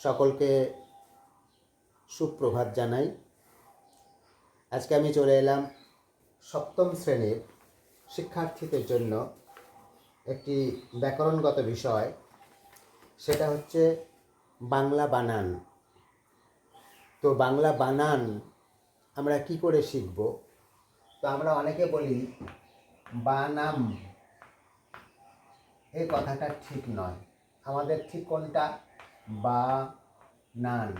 সকলকে সুপ্রভাত জানাই। আজকে আমি চলে এলাম সপ্তম শ্রেণির শিক্ষার্থীদের জন্য একটি ব্যাকরণগত বিষয়, সেটা হচ্ছে বাংলা বানান। তো বাংলা বানান আমরা কি করে শিখব? তো আমরা অনেকে বলি, বানাম। এই কথাটা ঠিক নয়। আমাদের ঠিক কোনটা? বা নান।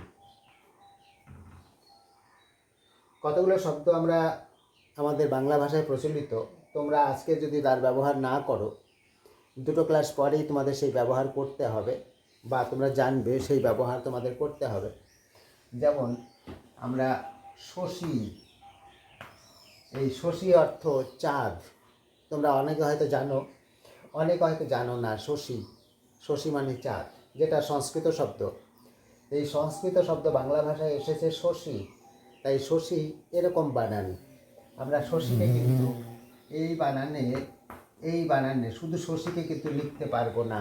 কতগুলো শব্দ আমরা আমাদের বাংলা ভাষায় প্রচলিত, তোমরা আজকে যদি তার ব্যবহার না করো, দুটো ক্লাস পরেই তোমাদের সেই ব্যবহার করতে হবে বা তোমরা জানবে সেই ব্যবহার তোমাদের করতে হবে। যেমন আমরা শশী, এই শশী অর্থ চাঁদ। তোমরা অনেকে হয়তো জানো, অনেকে হয়তো জানো না শশী। শশী মানে চাঁদ। যেটা সংস্কৃত শব্দ। এই সংস্কৃত শব্দ বাংলা ভাষায় এসেছে শশী। তাই শশী এরকম বানান। আমরা শশীকে কিন্তু এই বানানে এই বানানে শুধু শশীকে কিন্তু লিখতে পারব না।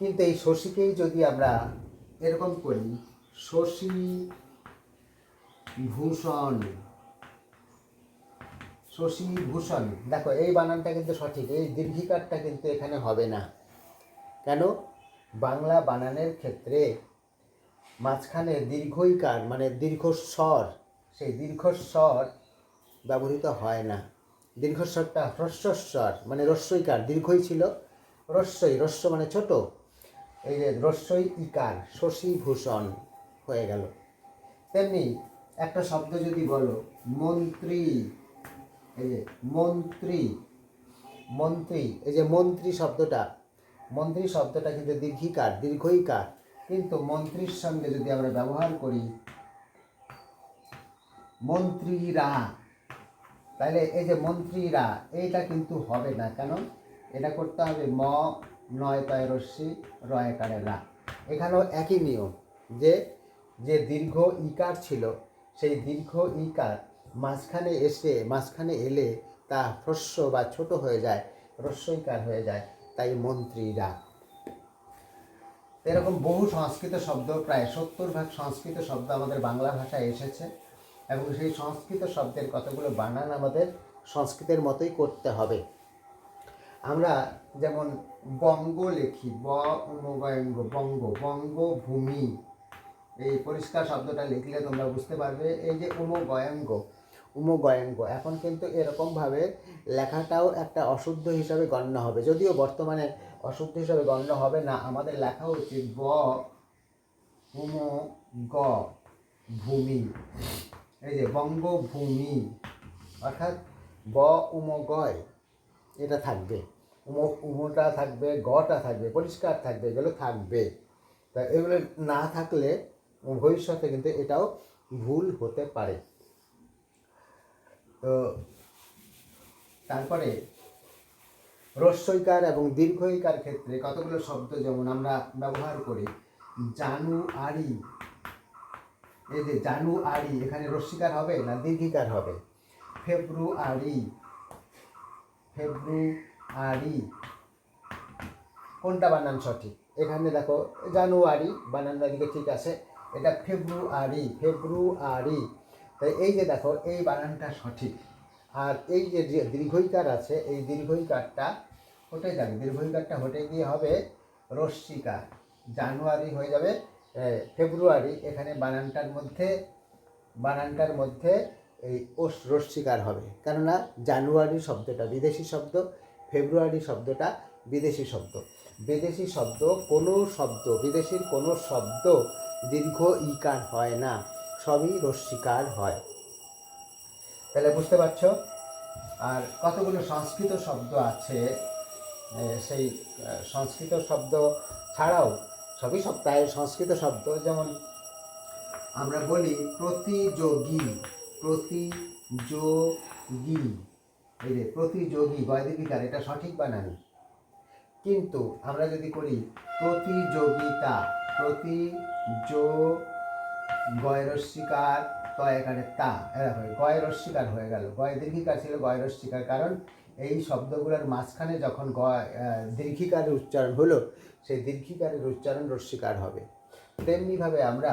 কিন্তু এই শশীকেই যদি আমরা এরকম করি শশী ভূষণ শশী ভূষণ। দেখো এই বানানটা কিন্তু সঠিক এই দীর্ঘিকারটা কিন্তু এখানে হবে না। কেন? বাংলা বানানের ক্ষেত্রে মাঝখানে দীর্ঘইকার মানে দীর্ঘস্বর সেই দীর্ঘস্বর ব্যবহৃত হয় না। দীর্ঘস্বরটা হ্রস্বস্বর মানে রস্বইকার দীর্ঘই ছিল রস্বই রস্য মানে ছোট। এই যে রস্বই ইকার শশী ভূষণ হয়ে গেল। তেমনি একটা শব্দ যদি বলো, মন্ত্রী, এই যে মন্ত্রী মন্ত্রী, এই যে মন্ত্রী শব্দটা মন্ত্রী শব্দটা কিন্তু দীর্ঘিকার, দীর্ঘইকার। কিন্তু মন্ত্রীর সঙ্গে যদি আমরা ব্যবহার করি, মন্ত্রীরা তাহলে এই যে মন্ত্রীরা, এইটা কিন্তু হবে না। কেন? এটা করতে হবে ম, নয় তয় রশ্মি, রয় কারে রা। এখানেও একই নিয়ম, যে যে দীর্ঘ ইকার ছিল, সেই দীর্ঘ ইকার মাঝখানে এসে, মাঝখানে এলে তা হ্রস্ব বা ছোট হয়ে যায়, হ্রস্বইকার হয়ে যায়। তাই মন্ত্রীরা। এরকম বহু সংস্কৃত শব্দ, প্রায় সত্তর ভাগ সংস্কৃত শব্দ আমাদের বাংলা ভাষায় এসেছে এবং সেই সংস্কৃত শব্দের কতগুলো বানান আমাদের সংস্কৃতের মতোই করতে হবে। আমরা যেমন বঙ্গ লেখি, ব উমগয়ঙ্গ বঙ্গ বঙ্গভূমি এই পরিষ্কার শব্দটা লিখলে তোমরা বুঝতে পারবে, এই যে উমগয়ঙ্গ উমগয়ঙ্গ। এখন কিন্তু এরকমভাবে লেখাটাও একটা অশুদ্ধ হিসাবে গণ্য হবে। যদিও বর্তমানে অশুদ্ধ হিসাবে গণ্য হবে না, আমাদের লেখা উচিত ব উম গ ভূমি। এই যে বঙ্গভূমি, অর্থাৎ ব উম গয় এটা থাকবে। উম, উমটা থাকবে, গটা থাকবে, পরিষ্কার থাকবে, এগুলো থাকবে। তা এগুলো না থাকলে ভবিষ্যতে কিন্তু এটাও ভুল হতে পারে। তো তারপরে রস্বইকার এবং দীর্ঘইকার ক্ষেত্রে কতগুলো শব্দ যেমন আমরা ব্যবহার করি জানুয়ারি এই যে জানু জানুয়ারি এখানে রস্বীকার হবে না দীর্ঘিকার হবে? ফেব্রুয়ারি ফেব্রুয়ারি কোনটা বানান সঠিক? এখানে দেখো জানুয়ারি বানানটা দিকে ঠিক আছে। এটা ফেব্রুয়ারি ফেব্রুয়ারি তাই এই যে দেখো, এই বানানটা সঠিক। আর এই যে দীর্ঘইকার আছে, এই দীর্ঘইকারটা হটে যাবে। দীর্ঘইকারটা হটে গিয়ে হবে রস্মিকার জানুয়ারি হয়ে যাবে ফেব্রুয়ারি। এখানে বানানটার মধ্যে বানানটার মধ্যে এই ওস রস্মিকার হবে। কেননা জানুয়ারি শব্দটা বিদেশি শব্দ, ফেব্রুয়ারি শব্দটা বিদেশি শব্দ। বিদেশি শব্দ কোনো শব্দ, বিদেশির কোনো শব্দ দীর্ঘ ইকার হয় না। সবই রস্মিকার হয়। তাহলে বুঝতে পারছ? আর কতগুলো সংস্কৃত শব্দ আছে সেই সংস্কৃত শব্দ ছাড়াও সবই সব প্রায় সংস্কৃত শব্দ, যেমন আমরা বলি প্রতিযোগী প্রতিযোগী। এই যে প্রতিযোগী, গয়দীপিকার, এটা সঠিক বানান কিন্তু আমরা যদি করি প্রতিযোগিতা প্রতিযো গয়রস্বীকার এখানে তা এরা হয় গয়রস্বীকার হয়ে গেল। গয় দীর্ঘিকা ছিল গয়রস্বীকার কারণ এই শব্দগুলোর মাঝখানে যখন গ আহ, দীর্ঘিকারের উচ্চারণ হলো সেই দীর্ঘিকারের উচ্চারণ রস্বীকার হবে। তেমনিভাবে আমরা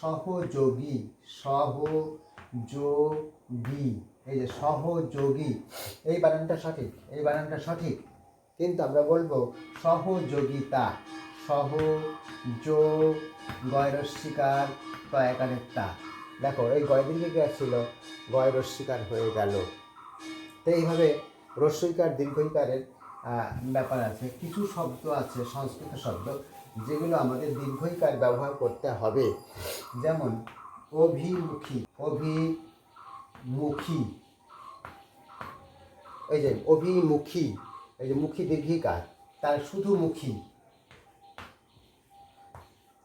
সহযোগী সহযোগী এই যে সহযোগী এই বানানটা সঠিক এই বানানটা সঠিক। কিন্তু আমরা বলব সহযোগিতা সহ যো গয়রস্বীকার তয়াকারের তা। দেখো, এই গয় দীর্ঘিকার ছিল গয় রস্বীকার হয়ে গেল। তো এইভাবে রস্বইকার দীর্ঘইকারের ব্যাপার আছে। কিছু শব্দ আছে, সংস্কৃত শব্দ, যেগুলো আমাদের দীর্ঘইকার ব্যবহার করতে হবে। যেমন, অভিমুখী অভিমুখী। এই যে, অভিমুখী, এই যে মুখী দীর্ঘিকার, তার শুধু মুখী।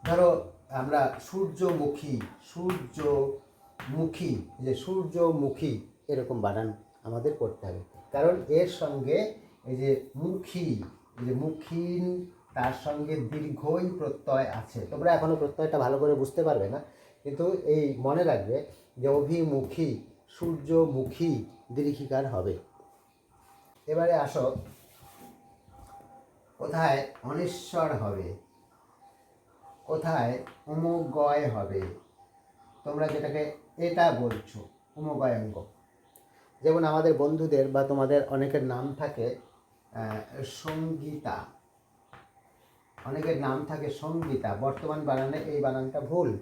ধরো আমরা সূর্যমুখী সূর্যমুখী যে সূর্যমুখী এরকম বানান আমাদের করতে হবে। কারণ এর সঙ্গে এই যে মুখী যে মুখীন, তার সঙ্গে দীর্ঘই প্রত্যয় আছে। তোমরা এখনও প্রত্যয়টা ভালো করে বুঝতে পারবে না। কিন্তু এই মনে রাখবে যে অভিমুখী, সূর্যমুখী দীর্ঘিকার হবে। এবারে আসো। কোথায় অনিশ্বর হবে? কোথায়? উমগয় হবে। তোমরা যেটাকে এটা বলছো, উমগয়ঙ্গ। যেমন আমাদের বন্ধুদের বা তোমাদের অনেকের নাম থাকে সঙ্গীতা। অনেকের নাম থাকে সঙ্গীতা। বর্তমান বানানে এই বানানটা ভুল।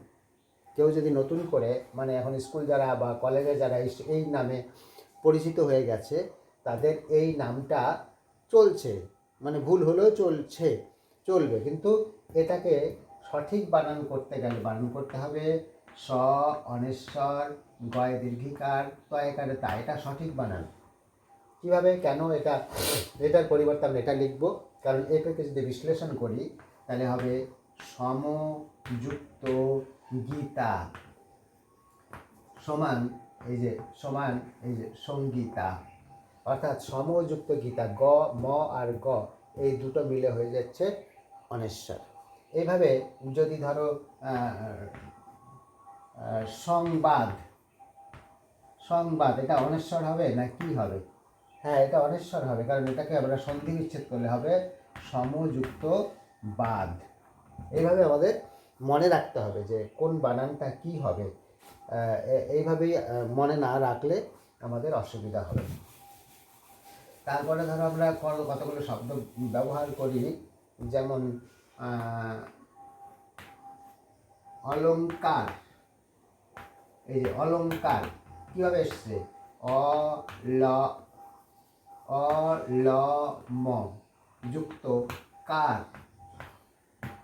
কেউ যদি নতুন করে মানে এখন স্কুল যারা বা কলেজে যারা এই নামে পরিচিত হয়ে গেছে, তাদের এই নামটা চলছে। মানে ভুল হলেও চলছে, চলবে। কিন্তু এটাকে সঠিক বানান করতে গেলে বানান করতে হবে। স, অনেশ্বর, গয় দীর্ঘিকার, তয়কারে তা, এটা সঠিক বানান। কীভাবে, কেন এটা, এটার পরিবর্তে আমরা এটা লিখব। কারণ এটাকে যদি বিশ্লেষণ করি, তাহলে হবে সমযুক্ত গীতা। সমান, এই যে, সমান, এই যে, সঙ্গীতা। অর্থাৎ সমযুক্ত গীতা, গ, ম আর গ, এই দুটো মিলে হয়ে যাচ্ছে অনেশ্বর। এইভাবে যদি ধরো সংবাদ সংবাদ, এটা অনেশ্বর হবে না কি হবে? হ্যাঁ এটা অনেশ্বর হবে, কারণ এটাকে আমরা সন্ধি বিচ্ছেদ করলে হবে সমযুক্ত বাদ। এইভাবে আমাদের মনে রাখতে হবে যে কোন বানানটা কি হবে। এইভাবেই মনে না রাখলে আমাদের অসুবিধা হবে। তারপরে ধরো আমরা কত- কতগুলো শব্দ ব্যবহার করি, যেমন আহ, অলংকার। এই যে অলংকার কীভাবে এসছে? অ ল অ ল ম যুক্ত কার।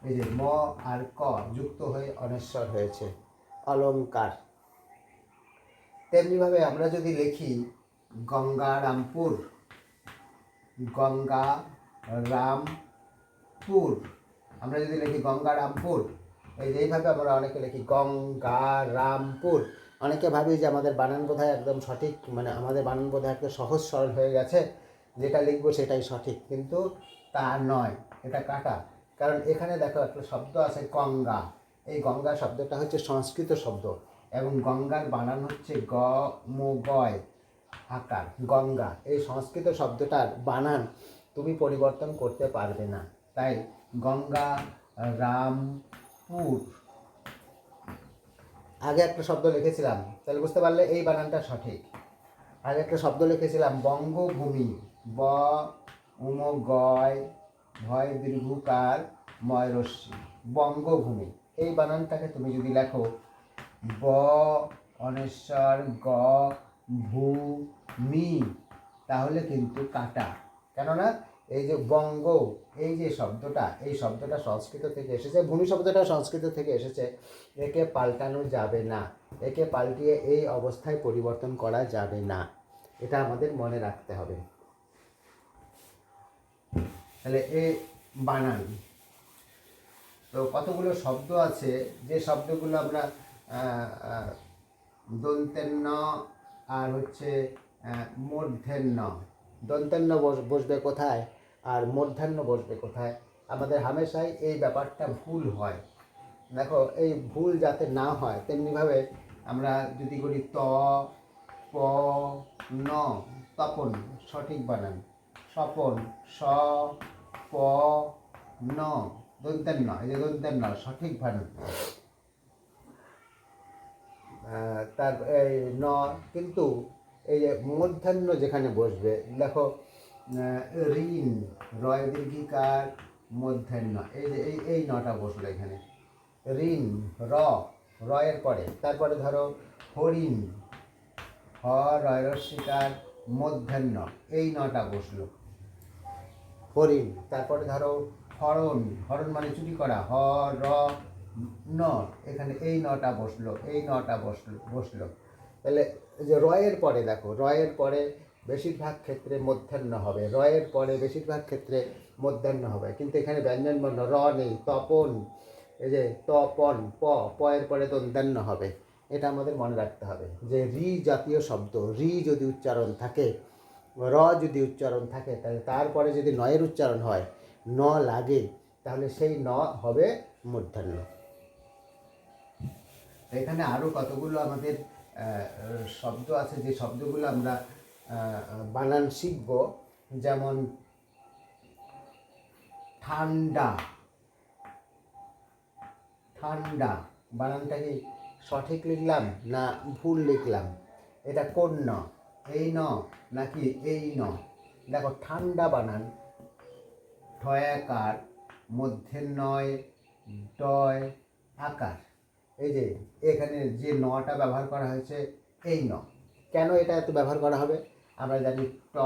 এই যে ম আর ক যুক্ত হয়ে অনেশ্বর হয়েছে। অলংকার। তেমনিভাবে আমরা যদি লিখি গঙ্গারামপুর গঙ্গা রামপুর আমরা যদি লিখি গঙ্গারামপুর, এই যে এইভাবে আমরা অনেকে লিখি গঙ্গারামপুর। অনেকে ভাবি যে আমাদের বানান বোধহয় একদম সঠিক মানে আমাদের বানান বোধহয় একটা সহজ সরল হয়ে গেছে, যেটা লিখব সেটাই সঠিক, কিন্তু তা নয়, এটা কাটা। কারণ এখানে দেখো একটা শব্দ আছে গঙ্গা। এই গঙ্গা শব্দটা হচ্ছে সংস্কৃত শব্দ, এবং গঙ্গার বানান হচ্ছে গ, মো গয় আকার, গঙ্গা। এই সংস্কৃত শব্দটার বানান তুমি পরিবর্তন করতে পারবে না। তাই গঙ্গা রামপুর আগে একটা শব্দ লিখেছিলাম, তাহলে বুঝতে পারলে এই বানানটা সঠিক। আগে একটা শব্দ লিখেছিলাম, বঙ্গভূমি, ব, উম গয় ভয় দীর্ঘকার ময়, রশ্মি, বঙ্গভূমি। এই বানানটাকে তুমি যদি লেখো, ব, অনেশ্বর, গ ভূ মি তাহলে কিন্তু কাটা। কেননা এই যে বঙ্গ এই যে শব্দটা এই শব্দটা সংস্কৃত থেকে এসেছে ভূমি শব্দটা সংস্কৃত থেকে এসেছে। একে পাল্টানো যাবে না একে পাল্টিয়ে এই অবস্থায় পরিবর্তন করা যাবে না। এটা আমাদের মনে রাখতে হবে। তাহলে এ বানান। তো কতগুলো শব্দ আছে? যে শব্দগুলো আমরা আহ, দন্তেন্ন আর হচ্ছে আহ, মূর্ধন্য দন্তেন্ন বস- বসবে কোথায় আর মূর্ধান্য বসবে কোথায়? আমাদের হামেশাই এই ব্যাপারটা ভুল হয়। দেখো, এই ভুল যাতে না হয়, তেমনিভাবে আমরা যদি করি ত, প, ন, তপন, সঠিক বানান। স্বপন, স, প, ন দন্তের ন এই যে দন্তের ন সঠিক বানান। তার, এই ন, কিন্তু এই যে মধ্যাহ্ন যেখানে বসবে, দেখো ঋণ, রয় দীর্ঘিকার, মধ্যাহ্ন, এই যে এই এই নটা বসল এখানে। ঋণ, র, রয়ের পরে, তারপরে ধরো, হরিণ, হ, রয় রস্বীকার মধ্যাহ্ন, এই নটা বসল। হরিণ, তারপরে ধরো, হরণ হরণ মানে চুরি করা, হ, র, ন, এখানে এই নটা বসল, এই নটা বসল বসল। তাহলে যে রয়ের পরে দেখো, রয়ের পরে বেশিরভাগ ক্ষেত্রে মধ্যাহ্ন হবে, রয়ের পরে বেশিরভাগ ক্ষেত্রে মধ্যাহ্ন হবে। কিন্তু এখানে ব্যঞ্জন বর্ণ, র নেই, তপন, এই যে তপন, প প এর পরে দন্তান্ন হবে। এটা আমাদের মনে রাখতে হবে যে রি জাতীয় শব্দ, রি যদি উচ্চারণ থাকে, র যদি উচ্চারণ থাকে, তাহলে তারপরে যদি নয়ের উচ্চারণ হয়, ন লাগে, তাহলে সেই ন হবে মধ্যাহ্ন। এখানে আরও কতগুলো আমাদের শব্দ আছে, যে শব্দগুলো আমরা বানান শিখব, যেমন ঠান্ডা। ঠান্ডা বানানটা কি সঠিক লিখলাম না ভুল লিখলাম? এটা কোন ন? এই ন নাকি এই ন? দেখো, ঠান্ডা বানান ঠয়াকার, মধ্যে নয়, ডয়, আকার। এই যে এখানে যে নটা ব্যবহার করা হয়েছে, এই ন। কেন এটা এত ব্যবহার করা হবে? আমরা জানি ট,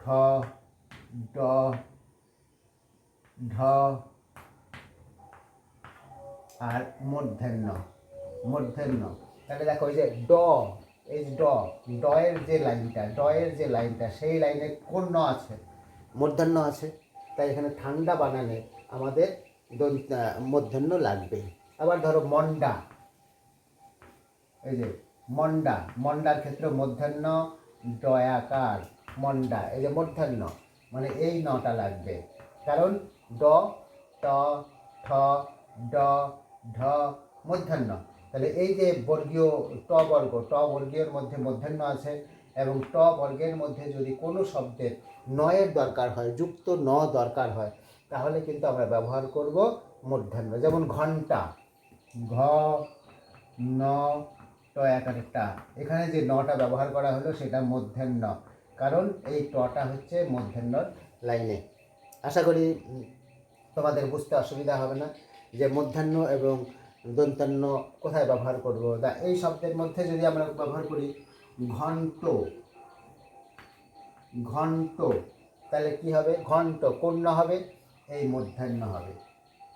ঠ, ড, ঢ, আর মধ্যাহ্ন। মধ্যাহ্ন। তাহলে দেখো ওই যে ড, এই ড, ডয়ের যে লাইনটা, ডয়ের যে লাইনটা, সেই লাইনে কোন ন আছে? মধ্যাহ্ন আছে। তাই এখানে ঠান্ডা বানালে আমাদের দন্ত মধ্যাহ্ন লাগবে। আবার ধরো মন্ডা এই যে মন্ডা মন্ডার ক্ষেত্রে মধ্যাহ্ন ডয়াকার মন্ডা এই যে মধ্যাহ্ন মানে এই নটা লাগবে। কারণ ড ট ঠ, ড, ঢ, মধ্যাহ্ন। তাহলে এই যে বর্গীয় ট বর্গ, ট বর্গীয়র মধ্যে মধ্যাহ্ন আছে এবং ট বর্গের মধ্যে যদি কোনো শব্দের নয়ের দরকার হয়, যুক্ত ন দরকার হয় তাহলে কিন্তু আমরা ব্যবহার করব মধ্যাহ্ন, যেমন ঘণ্টা। ঘ, ন, ট একারেরটা এখানে যে নটা ব্যবহার করা হলো সেটা মধ্যাহ্ন। কারণ এই টটা হচ্ছে মধ্যাহ্নর লাইনে। আশা করি তোমাদের বুঝতে অসুবিধা হবে না যে মধ্যাহ্ন এবং দন্তান্ন কোথায় ব্যবহার করব। তা এই শব্দের মধ্যে যদি আমরা ব্যবহার করি ঘন্ট ঘন্ট, তাহলে কি হবে? ঘন্ট কোন হবে? এই মধ্যাহ্ন হবে।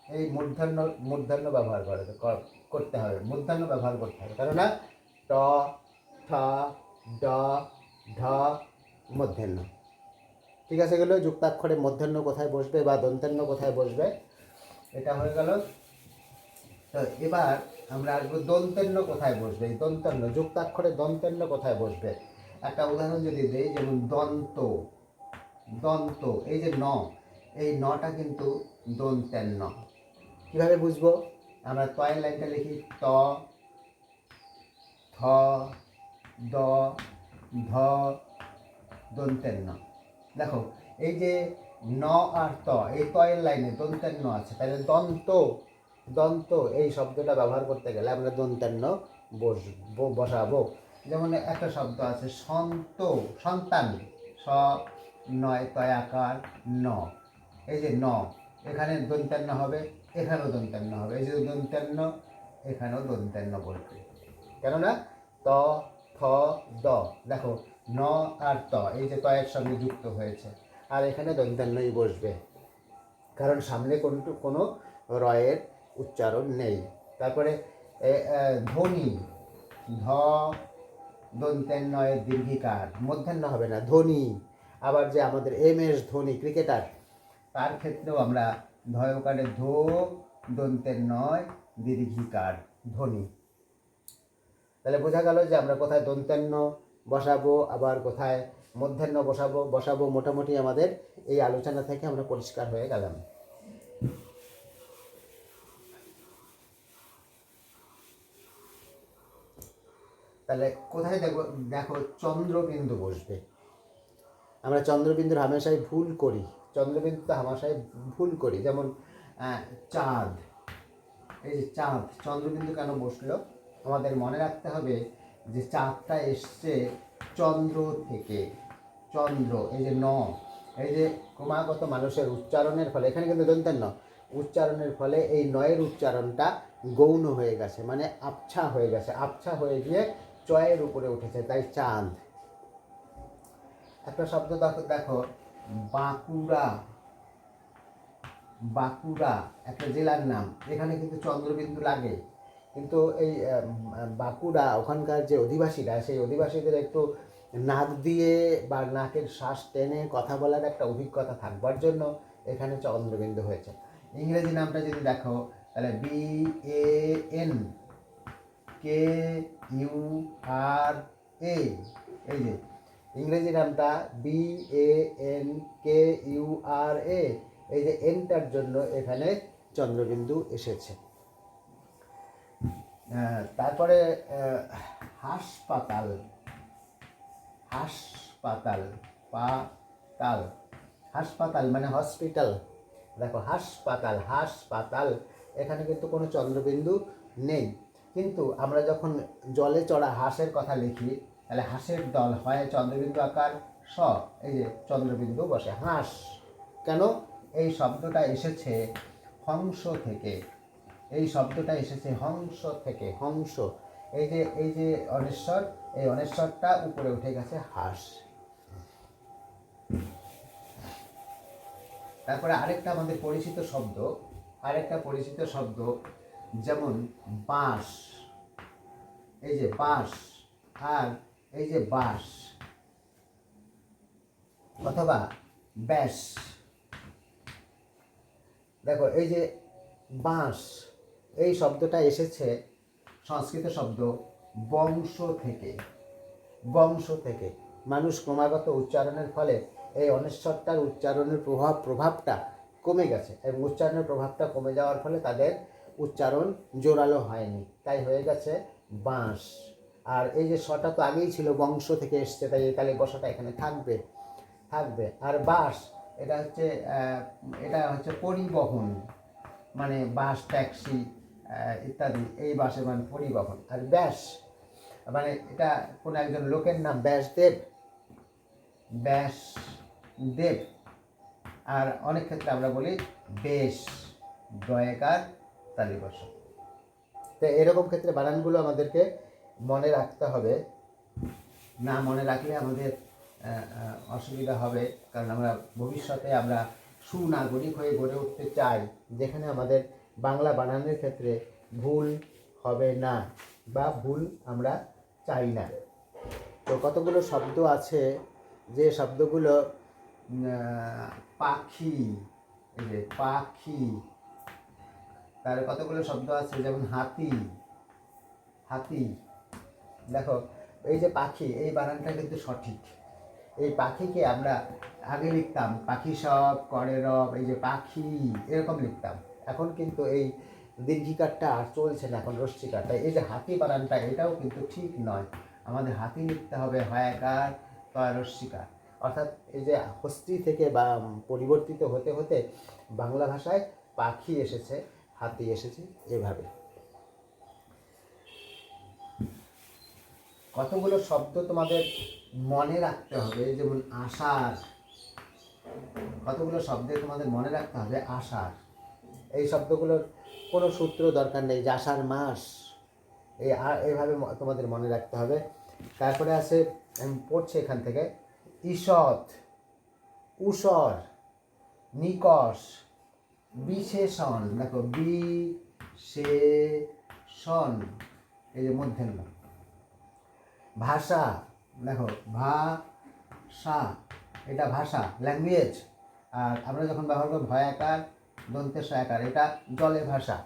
এই মধ্যাহ্ন মধ্যাহ্ন ব্যবহার করে করতে হবে। মধ্যাহ্ন ব্যবহার করতে হবে। কেননা ট ঠ ড, ঢ, মধ্যাহ্ন। ঠিক আছে গেল? যুক্তাক্ষরে মধ্যাহ্ন কোথায় বসবে বা দন্তান্ন কোথায় বসবে? এটা হয়ে গেল। তো এবার আমরা আসব দন্তান্ন কোথায় বসবে? এই দন্তান্ন যুক্তাক্ষরে দন্তান্ন কোথায় বসবে? একটা উদাহরণ যদি দেই, যেমন দন্ত দন্ত, এই যে ন এই নটা কিন্তু দন্তের ন। কীভাবে বুঝব? আমরা তয়ের লাইনটা লিখি ত, থ, দ, ধ দন্তের ন। দেখো, এই যে ন আর ত, এই তয়ের লাইনে দন্তের ন আছে। তাহলে দন্ত দন্ত এই শব্দটা ব্যবহার করতে গেলে আমরা দন্তের ন বসবো বসাবো। যেমন একটা শব্দ আছে, সন্ত, সন্তান, স, নয়, তয়, আকার, ন। এই যে ন, এখানে দন্তান্ন হবে, এখানেও দন্তান্ন হবে। এই যে দন্তান্ন এখানেও দন্তান্ন বলবে। কেননা ত, থ, দ, দেখো, ন আর ত, এই যে তয়ের সঙ্গে যুক্ত হয়েছে। আর এখানে দন্তান্নই বসবে। কারণ সামনে কোনো কোনো রয়ের উচ্চারণ নেই। তারপরে ধ্বনি, ধ দন্তান্নয়ের দীর্ঘিকার। মধ্যাহ্ন হবে না, ধ্বনি। আবার যে আমাদের এম এস ধোনি ক্রিকেটার তার ক্ষেত্রেও আমরা ধয়কারে ধো, দন্তের নয়, দীর্ঘিকার ধ্বনি তাহলে বোঝা গেল যে আমরা কোথায় দন্তান্ন বসাবো, আবার কোথায় মধ্যাহ্ন বসাবো বসাবো মোটামুটি আমাদের এই আলোচনা থেকে আমরা পরিষ্কার হয়ে গেলাম। তাহলে কোথায় দেখো দেখো চন্দ্রবিন্দু বসবে। আমরা চন্দ্রবিন্দুর হামেশাই ভুল করি। চন্দ্রবিন্দুতে হামাশায় ভুল করি, যেমন চাঁদ। এই যে চাঁদ, চন্দ্রবিন্দু কেন বসল? আমাদের মনে রাখতে হবে যে চাঁদটা এসছে চন্দ্র থেকে। চন্দ্র, এই যে ন, এই যে ক্রমাগত মানুষের উচ্চারণের ফলে, এখানে কিন্তু দন্তের ন, উচ্চারণের ফলে এই নয়ের উচ্চারণটা গৌণ হয়ে গেছে মানে আবছা হয়ে গেছে, আবছা হয়ে গিয়ে চয়ের উপরে উঠেছে, তাই চাঁদ। একটা শব্দ দেখো বাঁকুড়া। বাঁকুড়া, একটা জেলার নাম। এখানে কিন্তু চন্দ্রবিন্দু লাগে। কিন্তু এই বাঁকুড়া, ওখানকার যে অধিবাসীরা, সেই অধিবাসীদের একটু নাক দিয়ে বা নাকের শ্বাস টেনে কথা বলার একটা অভিজ্ঞতা থাকবার জন্য এখানে চন্দ্রবিন্দু হয়েছে। ইংরেজি নামটা যদি দেখো, তাহলে B A N K U R A এই যে ইংরেজি নামটা B A N K U R A এই যে এনটার জন্য এখানে চন্দ্রবিন্দু এসেছে। তারপরে হাসপাতাল হাসপাতাল, পাতাল, হাসপাতাল মানে হসপিটাল। দেখো, হাসপাতাল হাসপাতাল, এখানে কিন্তু কোনো চন্দ্রবিন্দু নেই। কিন্তু আমরা যখন জলে চড়া হাঁসের কথা লিখি তাহলে হাঁসের দল হয় চন্দ্রবিন্দু আকার স, এই যে চন্দ্রবিন্দু বসে। হাঁস। কেন? এই শব্দটা এসেছে হংস থেকে। এই শব্দটা এসেছে হংস থেকে, হংস। এই যে এই যে অনেশ্বর, এই অনেশ্বরটা উপরে উঠে গেছে হাঁস। তারপরে আরেকটা আমাদের পরিচিত শব্দ, আরেকটা পরিচিত শব্দ যেমন বাঁশ। এই যে বাঁশ আর এই যে বাঁশ অথবা ব্যাস। দেখো, এই যে বাঁশ, এই শব্দটা এসেছে সংস্কৃত শব্দ বংশ থেকে। বংশ থেকে। মানুষ ক্রমাগত উচ্চারণের ফলে এই অনিশ্বরটার উচ্চারণের প্রভাব, প্রভাবটা কমে গেছে এবং উচ্চারণের প্রভাবটা কমে যাওয়ার ফলে তাদের উচ্চারণ জোরালো হয়নি। তাই হয়ে গেছে বাঁশ। আর এই যে শটা তো আগেই ছিল, বংশ থেকে এসছে, তাই এই তালে বসাটা এখানে থাকবে থাকবে। আর বাস এটা হচ্ছে এটা হচ্ছে পরিবহন মানে বাস ট্যাক্সি ইত্যাদি, এই বাসে মানে পরিবহন। আর ব্যাস মানে এটা কোনো একজন লোকের নাম ব্যাসদেব ব্যাস দেব আর অনেক ক্ষেত্রে আমরা বলি বেশ দয়কার তালিবস তো এরকম ক্ষেত্রে বানানগুলো আমাদেরকে মনে রাখতে হবে। না মনে রাখলে আমাদের অসুবিধা হবে। কারণ আমরা ভবিষ্যতে আমরা সুনাগরিক হয়ে গড়ে উঠতে চাই। যেখানে আমাদের বাংলা বানানের ক্ষেত্রে ভুল হবে না বা ভুল আমরা চাই না। তো কতগুলো শব্দ আছে? যে শব্দগুলো পাখি, এই যে পাখি, তার কতগুলো শব্দ আছে? যেমন হাতি হাতি। দেখো, এই যে পাখি, এই বানানটা কিন্তু সঠিক। এই পাখিকে আমরা আগে লিখতাম, পাখি সব, করে রব, এই যে পাখি, এরকম লিখতাম। এখন কিন্তু এই দীর্ঘিকারটা আর চলছে না, এখন রশ্মিকারটা। এই যে হাতি বানানটা, এটাও কিন্তু ঠিক নয়। আমাদের হাতি লিখতে হবে হয়াকার রশ্মিকার। অর্থাৎ এই যে হস্তি থেকে বা পরিবর্তিত হতে হতে বাংলা ভাষায় পাখি এসেছে, হাতি এসেছে, এভাবে। কতগুলো শব্দ তোমাদের মনে রাখতে হবে? যেমন আষাঢ় কতগুলো শব্দে তোমাদের মনে রাখতে হবে? আষাঢ় এই শব্দগুলোর কোনো সূত্র দরকার নেই, যে আষাঢ় মাস। এই এইভাবে তোমাদের মনে রাখতে হবে। তারপরে আছে আমি পড়ছি এখান থেকে, ঈষৎ, উষর নিকষ বিশেষণ। দেখো, বিশেষণ, এই যে মধ্যাহ্ন ভাষা, দেখো ভাষা এটা ভাষা ল্যাঙ্গুয়েজ আর আমরা যখন ব্যবহার করব ভয়াকার দন্তের সয়াকার, এটা জলে ভাষা।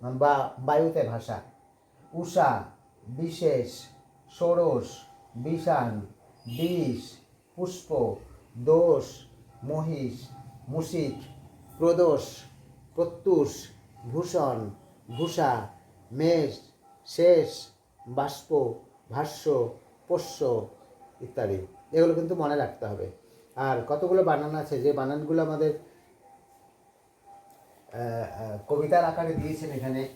বা বায়ুতে ভাষা। উষা, বিশেষ, ষোড়শ বিষাণ বিষ, পুষ্প, দোষ, মহিষ মুশিক প্রদোষ, প্রত্যুষ, ভূষণ, ভূষা, মেষ, শেষ, বাষ্প। ভাষ্য, পোষ্য ইত্যাদি। এগুলো কিন্তু মনে রাখতে হবে। আর কতগুলো বানান আছে? যে বানানগুলো আমাদের কবিতার আকারে দিয়েছেন এখানে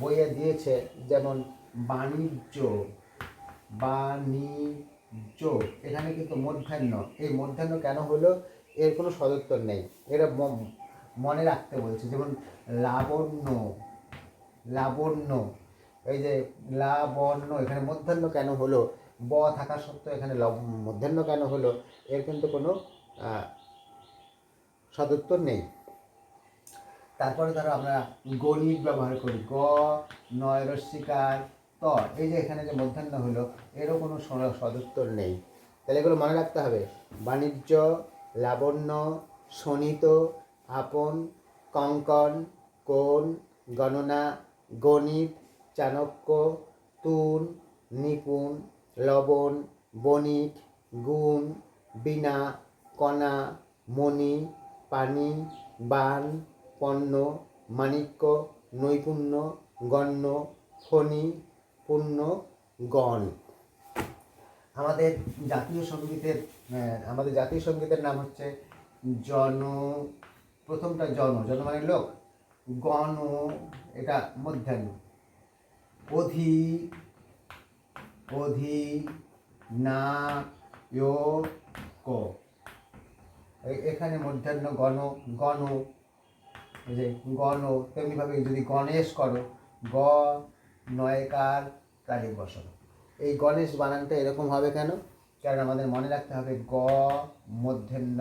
বইয়ে দিয়েছে, যেমন বাণিজ্য বাণিজ্য। এখানে কিন্তু মধ্যাহ্ন। এই মধ্যাহ্ন কেন হলো? এর কোনো সদুত্তর নেই। ম- মনে রাখতে বলছে। যেমন লাবণ্য লাবণ্য। এই যে লা লাবণ্য এখানে মধ্যাহ্ন কেন হলো? ব থাকা সত্ত্বেও এখানে লব- মধ্যাহ্ন কেন হলো? এর কিন্তু কোনো সদুত্তর নেই। তারপরে ধরো আমরা গণিত ব্যবহার করি। গ, নয় রস্বীকার ত এই যে এখানে যে মধ্যাহ্ন হলো, এরও কোনো সদুত্তর নেই। তাহলে এগুলো মনে রাখতে হবে। বাণিজ্য, লাবণ্য, শোণিত, আপন, কঙ্কন, কোণ, গণনা, গণিত চাণক্য, তুন, নিপুণ, লবণ, বণিক, গুণ, বীণা, কণা, মণি পানি বান পণ্য, মাণিক্য, নৈপুণ্য, গণ্য, ফণি, পুণ্য, গণ। আমাদের জাতীয় সঙ্গীতের আমাদের জাতীয় সঙ্গীতের নাম হচ্ছে জন, প্রথমটা জন জন মানে লোক। গণ, এটা মধ্যাহ্ন। অধি অধি না ক এখানে মধ্যাহ্ন গণ গণ যে গণ, তেমনিভাবে যদি গণেশ করো, গ, নয়কার তারিখ বসানো এই গণেশ বানানটা এরকম হবে কেন? কারণ আমাদের মনে রাখতে হবে গ, মধ্যাহ্ন,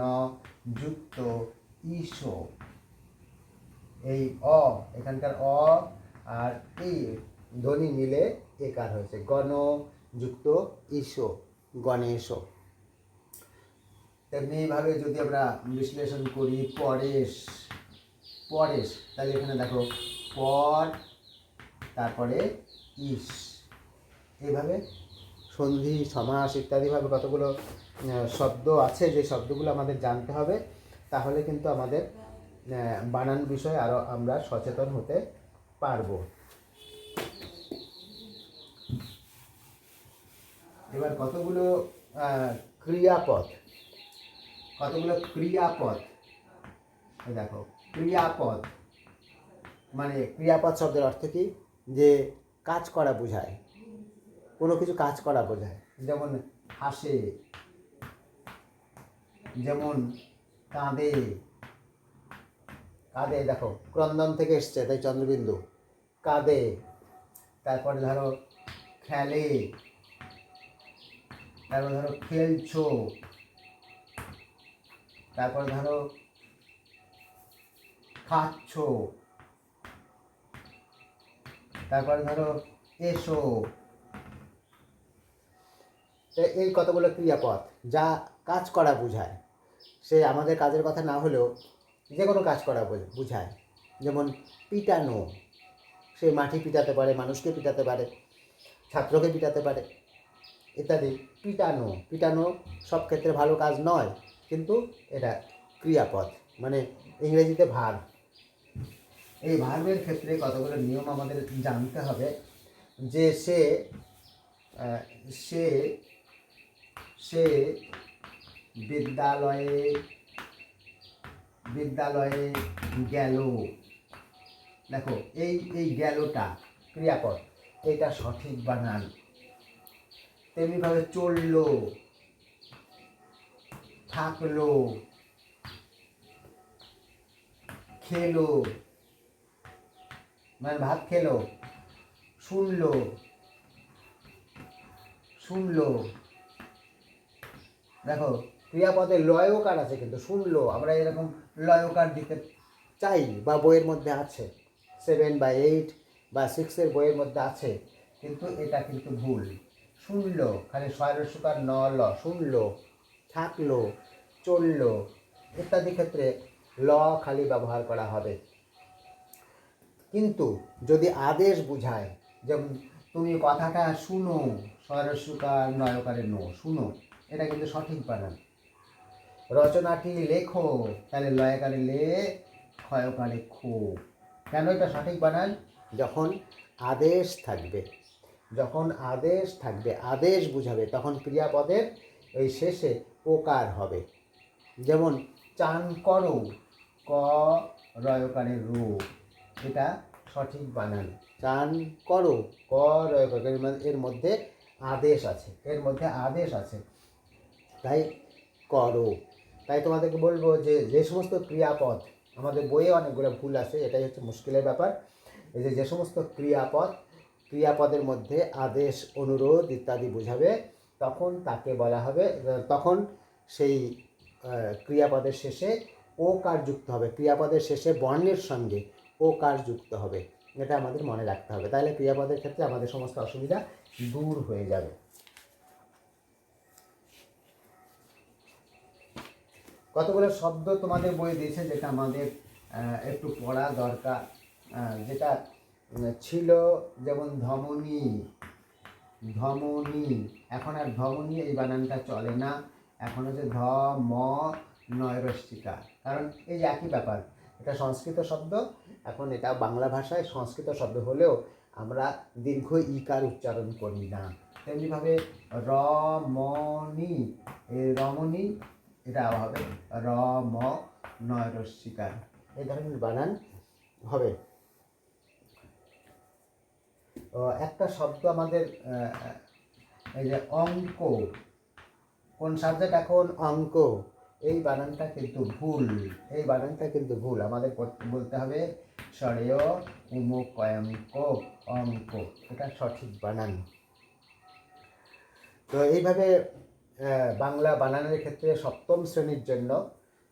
যুক্ত, ঈশ। এই অ, এখানকার অ আর এই ধ্বনি মিলে একার হয়েছে। গণ যুক্ত ঈশ গণেশ তেমনি এইভাবে যদি আমরা বিশ্লেষণ করি, পরেশ পরেশ, তাহলে এখানে দেখো, পর, তারপরে ইস। এইভাবে সন্ধি, সমাস ইত্যাদিভাবে কতগুলো শব্দ আছে, যে শব্দগুলো আমাদের জানতে হবে, তাহলে কিন্তু আমাদের বানান বিষয়ে আরও আমরা সচেতন হতে পারব। এবার কতগুলো ক্রিয়াপদ? কতগুলো ক্রিয়াপদ? দেখো, ক্রিয়াপদ মানে ক্রিয়াপদ শব্দের অর্থ কি? যে কাজ করা বোঝায়, কোনো কিছু কাজ করা বোঝায়। যেমন হাসে, যেমন কাঁদে কাঁদে, দেখো, ক্রন্দন থেকে এসছে, তাই চন্দ্রবিন্দু। কাঁদে, তারপরে ধরো খেলে তারপর ধরো খেলছো। তারপর ধরো খাচ্ছ। তারপর ধরো এসো। এই কতগুলো ক্রিয়াপদ যা কাজ করা বোঝায়। সে আমাদের কাজের কথা না হলেও যে কোনো কাজ করা বোঝ- বোঝায়। যেমন পিটানো, সে মাটি পিটাতে পারে, মানুষকে পিটাতে পারে, ছাত্রকে পিটাতে পারে। ইত্যাদি। পিটানো। পিটানো সব ক্ষেত্রে ভালো কাজ নয়, কিন্তু এটা ক্রিয়াপদ মানে ইংরেজিতে ভার। এই ভার্বের ক্ষেত্রে কতগুলো নিয়ম আমাদের জানতে হবে, যে সে সে সে বিদ্যালয়ে বিদ্যালয়ে গেল। দেখো, এই এই গেলটা ক্রিয়াপদ এটা সঠিক বানান তেমনিভাবে চলল, থাকল, খেলো মানে ভাত খেলো, শুনলো শুনলো। দেখো, ক্রিয়াপদে লয়কার আছে কিন্তু শুনলো, আমরা এরকম লয়কার দিতে চাই বা বইয়ের মধ্যে আছে। সেভেন বা এইট বা সিক্সের বইয়ের মধ্যে আছে, কিন্তু এটা কিন্তু ভুল। শুনলো, খালি স্বয়রস্বকার ন ল শুনলো, থাকল, চলল। ইত্যাদি ক্ষেত্রে ল খালি ব্যবহার করা হবে। কিন্তু যদি আদেশ বুঝায়, যেমন তুমি কথাটা শুনো স্বরস্বকার নয়কারে নো, শুনো, এটা কিন্তু সঠিক বানান। রচনাটি লেখো, তাহলে লয়কারে লে, ক্ষয়কারে খো। কেন এটা সঠিক বানান? যখন আদেশ থাকবে। যখন আদেশ থাকবে, আদেশ বুঝাবে, তখন ক্রিয়াপদের এই শেষে ওকার হবে। যেমন চান করো, ক রয়কারের রূপ, এটা সঠিক বানান। চান করো, ক রয়কারের এর মধ্যে আদেশ আছে, এর মধ্যে আদেশ আছে। তাই করো। তাই তোমাদেরকে বলব যে যে সমস্ত ক্রিয়াপদ, আমাদের বইয়ে অনেকগুলো ভুল আছে, এটাই হচ্ছে মুশকিলের ব্যাপার। এই যে যে সমস্ত ক্রিয়াপদ ক্রিয়াপদের মধ্যে আদেশ, অনুরোধ ইত্যাদি বোঝাবে, তখন তাকে বলা হবে, তখন সেই ক্রিয়াপদের শেষে ও কার যুক্ত হবে। ক্রিয়াপদের শেষে বর্ণের সঙ্গে ও কার যুক্ত হবে। এটা আমাদের মনে রাখতে হবে। তাহলে ক্রিয়াপদের ক্ষেত্রে আমাদের সমস্ত অসুবিধা দূর হয়ে যাবে। কতগুলো শব্দ তোমাদের বই দিয়েছে যেটা আমাদের একটু পড়া দরকার যেটা ছিল যেমন ধমনী ধমনী, এখন আর ধমনী এই বানানটা চলে না। এখন হচ্ছে ধ, ম নয়রস্টিকা কারণ এই যে একই ব্যাপার, এটা সংস্কৃত শব্দ, এখন এটা বাংলা ভাষায় সংস্কৃত শব্দ হলেও আমরা দীর্ঘ ইকার উচ্চারণ করি না। তেমনিভাবে রমণী রমণী, এটা হবে র ম নয়রস্বীকার এই ধরনের বানান হবে। একটা শব্দ আমাদের এই যে অঙ্ক কোন সাবজেক্ট এখন? অঙ্ক। এই বানানটা কিন্তু ভুল। এই বানানটা কিন্তু ভুল। আমাদের বলতে হবে স্বরেয় উমকয়ঙ্ক অঙ্ক। এটা সঠিক বানান। তো এইভাবে বাংলা বানানের ক্ষেত্রে সপ্তম শ্রেণির জন্য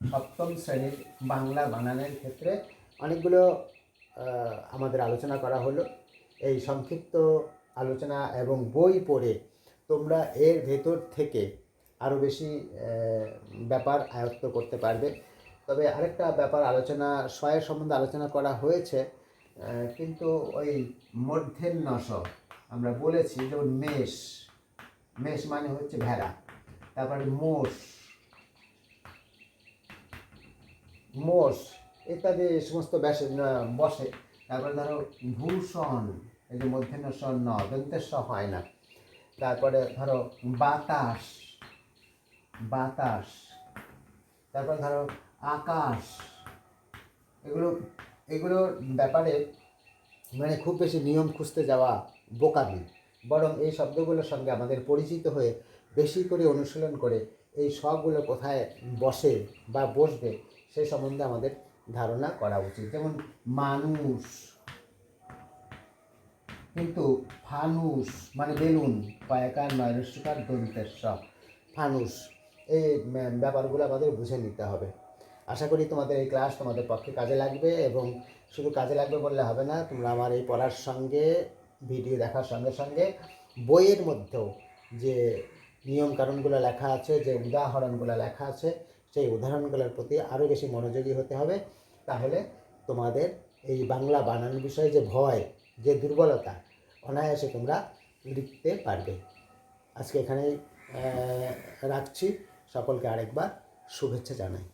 সপ্তম শ্রেণির বাংলা বানানের ক্ষেত্রে অনেকগুলো আমাদের আলোচনা করা হলো। এই সংক্ষিপ্ত আলোচনা এবং বই পড়ে তোমরা এর ভেতর থেকে আরও বেশি ব্যাপার আয়ত্ত করতে পারবে। তবে আরেকটা ব্যাপার আলোচনা, স্বয়ের সম্বন্ধে আলোচনা করা হয়েছে কিন্তু ওই মধ্যেন্নস, আমরা বলেছি যেমন মেষ মেষ মানে হচ্ছে ভেড়া, তারপরে মোষ মোষ, ইত্যাদি সমস্ত বসে, তারপরে ধরো ভূষণ এই যে মধ্যাহ্ন ন স হয় না। তারপরে ধরো বাতাস বাতাস। তারপর ধরো আকাশ। এগুলো এগুলোর ব্যাপারে মানে খুব বেশি নিয়ম খুঁজতে যাওয়া বোকামি বরং এই শব্দগুলোর সঙ্গে আমাদের পরিচিত হয়ে বেশি করে অনুশীলন করে এই সবগুলো কোথায় বসে বা বসবে সে সম্বন্ধে আমাদের ধারণা করা উচিত। যেমন মানুষ। কিন্তু ফানুস মানে বেলুন কয়েকার নয়রস্যকার দন্তের সব। ফানুস, এই ব্যাপারগুলো আমাদের বুঝে নিতে হবে। আশা করি তোমাদের এই ক্লাস তোমাদের পক্ষে কাজে লাগবে এবং শুধু কাজে লাগবে বললে হবে না, তোমরা আমার এই পড়ার সঙ্গে ভিডিও দেখার সঙ্গে সঙ্গে, বইয়ের মধ্যেও যে নিয়ম কারণগুলো লেখা আছে, যে উদাহরণগুলো লেখা আছে, সেই উদাহরণগুলোর প্রতি আরও বেশি মনোযোগী হতে হবে। তাহলে তোমাদের এই বাংলা বানান বিষয়ে যে ভয়, যে দুর্বলতা অনায়াসে তোমরা লিখতে পারবে। আজকে এখানে রাখছি। সকলকে আরেকবার শুভেচ্ছা জানাই।